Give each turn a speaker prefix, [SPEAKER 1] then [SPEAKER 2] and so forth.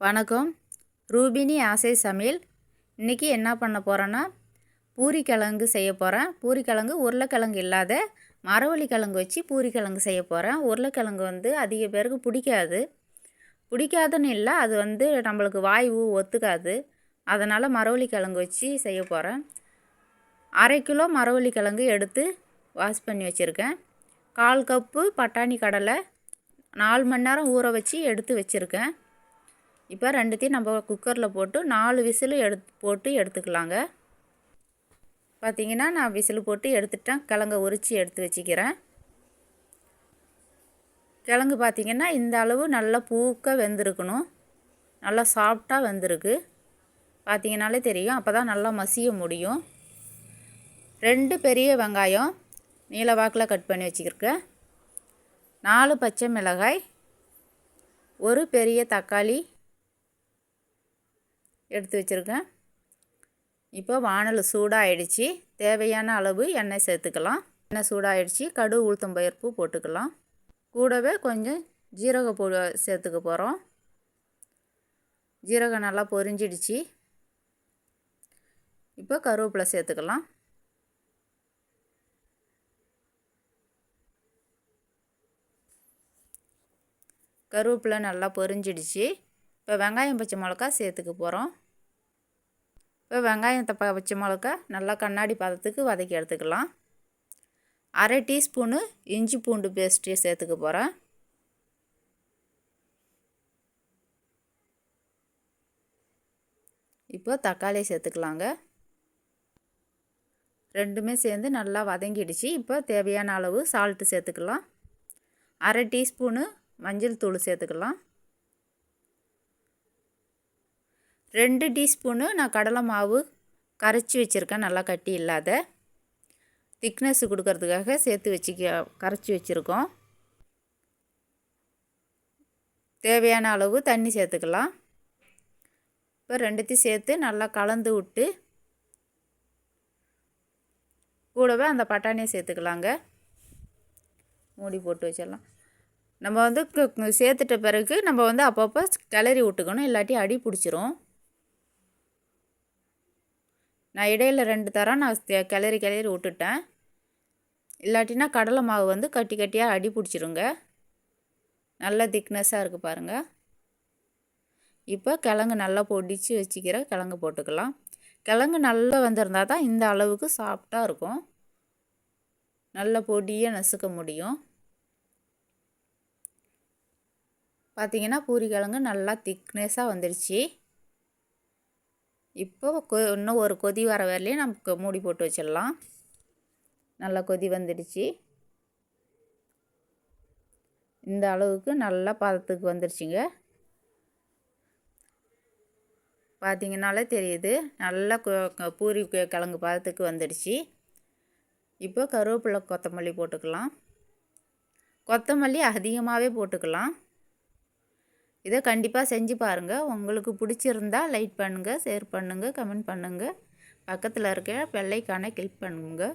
[SPEAKER 1] வணக்கம். ரூபினி ஆசை சமையல். இன்றைக்கி என்ன பண்ண போகிறேன்னா பூரிக்கிழங்கு செய்ய போகிறேன் பூரிக்கிழங்கு உருளைக்கிழங்கு இல்லாத மரவள்ளி கிழங்கு வச்சு பூரிக்கிழங்கு செய்ய போகிறேன் உருளைக்கிழங்கு வந்து அதிக பேருக்கு பிடிக்காது. பிடிக்காதுன்னு இல்லை அது வந்து நம்மளுக்கு வாய்வு ஒத்துக்காது. அதனால் மரவள்ளி கிழங்கு வச்சு செய்ய போகிறேன் அரை கிலோ மரவள்ளி கிழங்கு எடுத்து வாஷ் பண்ணி வச்சுருக்கேன். கால் கப்பு பட்டாணி கடலை நாலு மணி நேரம் ஊற வச்சு எடுத்து வச்சுருக்கேன். இப்போ ரெண்டுத்தையும் நம்ம குக்கரில் போட்டு நாலு விசில் எடுத்து போட்டு எடுத்துக்கலாங்க. பார்த்திங்கன்னா நான் விசில் போட்டு எடுத்துட்டேன். கிழங்க உரித்து எடுத்து வச்சுக்கிறேன். கிழங்கு பார்த்திங்கன்னா இந்த அளவு நல்லா பூக்க வெந்திருக்கணும். நல்லா சாஃப்டாக வெந்திருக்கு. பார்த்திங்கனாலே தெரியும். அப்போ தான் நல்லா மசிய முடியும். ரெண்டு பெரிய வெங்காயம் நீளவாக்கில் கட் பண்ணி வச்சுக்கிருக்கேன். நாலு பச்சை மிளகாய் ஒரு பெரிய தக்காளி எடுத்து வச்சுருக்கேன். இப்போ வானல் சூடாகிடுச்சு தேவையான அளவு எண்ணெய் சேர்த்துக்கலாம். எண்ணெய் சூடாகிடுச்சு கடுகு உளுத்தம் பயிர்ப்பு போட்டுக்கலாம். கூடவே கொஞ்சம் ஜீரக போ சேர்த்துக்க போகிறோம். ஜீரகம் நல்லா பொரிஞ்சிடுச்சு. இப்போ கருவேப்பிலை சேர்த்துக்கலாம். கருவேப்பிலை நல்லா பொரிஞ்சிடுச்சு. இப்போ வெங்காயம் பச்சை மிளகா சேர்த்துக்க போகிறோம். இப்போ வெங்காயத்தை ப பச்சை மிளகா நல்லா கண்ணாடி பதத்துக்கு வதக்கி எடுத்துக்கலாம். அரை டீஸ்பூனு இஞ்சி பூண்டு பேஸ்ட்டு சேர்த்துக்க போகிறேன். இப்போ தக்காளி சேர்த்துக்கலாங்க. ரெண்டுமே சேர்ந்து நல்லா வதங்கிடுச்சு. இப்போ தேவையான அளவு சால்ட்டு சேர்த்துக்கலாம். அரை டீஸ்பூனு மஞ்சள் தூள் சேர்த்துக்கலாம். ரெண்டு டீஸ்பூனு நான் கடலை மாவு கரைச்சி வச்சுருக்கேன் நல்லா கட்டி இல்லாத. திக்னஸ் கொடுக்கறதுக்காக சேர்த்து வச்சுக்க கரைச்சி வச்சுருக்கோம். தேவையான அளவு தண்ணி சேர்த்துக்கலாம். இப்போ ரெண்டுத்தையும் சேர்த்து நல்லா கலந்து விட்டு கூடவே அந்த பட்டாணியை சேர்த்துக்கலாங்க. மூடி போட்டு வச்சிடலாம். நம்ம வந்து சேர்த்துட்ட பிறகு நம்ம வந்து அப்பப்போ கிளறி விட்டுக்கணும் இல்லாட்டி அடி பிடிச்சிரும். நான் இடையில் ரெண்டு தரம் நான் கிளறி கிளறி விட்டுட்டேன். இல்லாட்டினா கடலை மாவு வந்து கட்டி கட்டியாக அடி பிடிச்சிருங்க. நல்லா திக்னஸாக இருக்குது பாருங்கள் இப்போ கிழங்கு நல்லா பொடிச்சு வச்சுக்கிற கிழங்கு போட்டுக்கலாம். கிழங்கு நல்லா வந்திருந்தா தான் இந்த அளவுக்கு சாஃப்டாக இருக்கும். நல்ல பொடியாக நசுக்க முடியும். பார்த்திங்கன்னா பூரி கிழங்கு நல்லா திக்னஸாக வந்துடுச்சு இப்போ கொ இன்னும் ஒரு கொதி வர வரலையும் நமக்கு மூடி போட்டு வச்சிடலாம். நல்லா கொதி வந்துடுச்சு. இந்த அளவுக்கு நல்லா பதத்துக்கு வந்துடுச்சுங்க பார்த்திங்கனாலே தெரியுது. நல்லா பூரி கிழங்கு பதத்துக்கு வந்துடுச்சு. இப்போ கருவேப்பிலை கொத்தமல்லி போட்டுக்கலாம். கொத்தமல்லி அதிகமாகவே போட்டுக்கலாம். இதை கண்டிப்பாக செஞ்சு பாருங்கள் உங்களுக்கு பிடிச்சிருந்தா லைக் பண்ணுங்கள் ஷேர் பண்ணுங்கள் கமெண்ட் பண்ணுங்கள் பக்கத்தில் இருக்க பெல்லைக்கான கிளிக் பண்ணுங்கள்